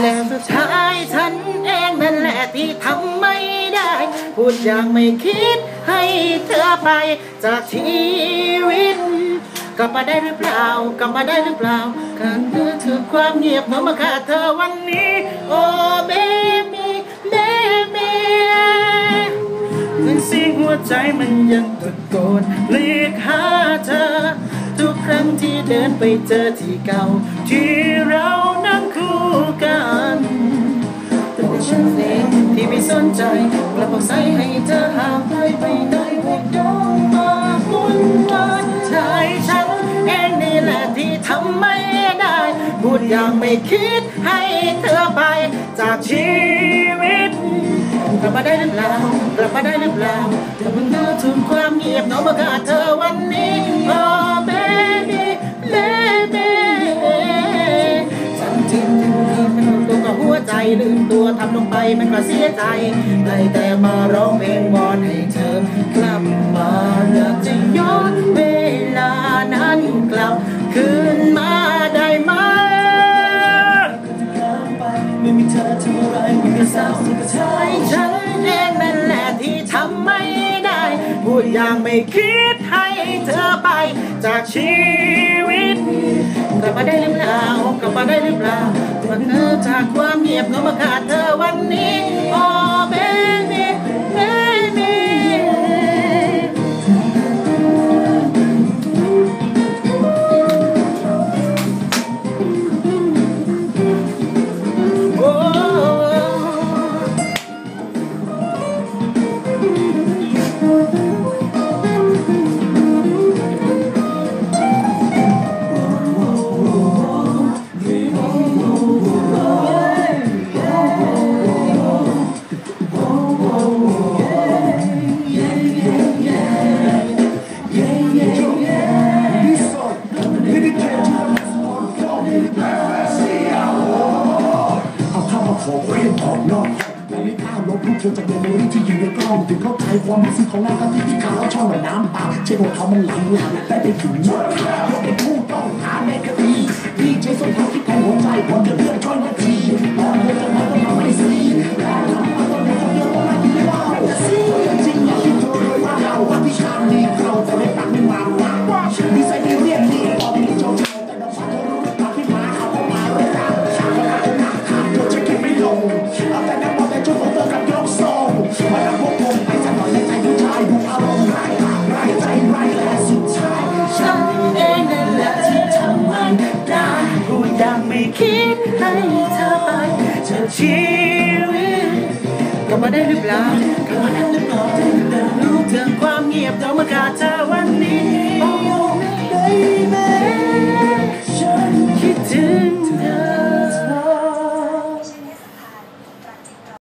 และสุดท้ายฉันเองนั่นแหละที่ทำไม่ได้ พูดอย่างไม่คิดให้เธอไปจากชีวิตกลับมาได้หรือเปล่ากลับมาได้หรือเปล่าการเธอถือความเงียบโน้มมาฆ่าเธอวันนี้ โอ้เบบี้เบบี้ทั้งสียงหัวใจมันยังตะโกนเรียกหาเธอ ทุกครั้งที่เดินไปเจอที่เก่า ที่เรานั่งคู่ กันแต่ว่าฉันเองที่ไม่สนใจกลับบอกใส่ให้เธอห่างไปไปได้ไม่ต้องมาวุ่นวายใจฉันเองนี่แหละที่ทำไม่ได้พูดอย่างไม่คิดให้เธอไปจากชีวิตกลับมาได้หรือเปล่ากลับมาได้หรือเปล่าถ้าเพิ่งเธอถึงความเงียบน้องประกาศเธอวันนี้ ลืมตัวทำลงไปมันก็เสียใจได้แต่มาร้องเพลงวอนให้เธอกลับมาอยากจะย้อนเวลานั้นกลับคืนมาได้ไหมไม่มีเธอทำอะไรมันก็เศร้าสุดท้ายฉันเองนั่นแหละที่ทำไม่ได้พูดอย่างไม่คิดให้เธอไปจากชีวิตกลับมาได้หรือเปล่ากลับมาได้หรือเปล่า วันเธอจากความเงียบน้อมากาดเธอวันนี้ ข้ามาขอเรียนออกนอกแต่ไม่กล้าลบรูปเธอจากเมมโมรี่ที่อยู่ในกล้องถึงเข้าใจความรู้สึกของเราตอนที่ที่ขาวช่องระน้ำตาเช่นพวกเขามันไหลหลังได้ไปถึงยอดยกเป็นผู้ต้องหาในคดีดีเจส่งความคิดแทนหัวใจผมจะเลือกช่อยนาทีตอนเธอจะมาต้องทำให้สีการทำมาต้องทำเยอะมากที่เล่าจริงอย่างที่เธอเคยว่าเราวันที่ชามนี้เราจะได้ตักไม่มาว่าดีไซน์ที่ ไม่คิดให้เธอไปจากชีวิตกลับมาได้หรือเปล่ากลับมาได้หรือเปล่า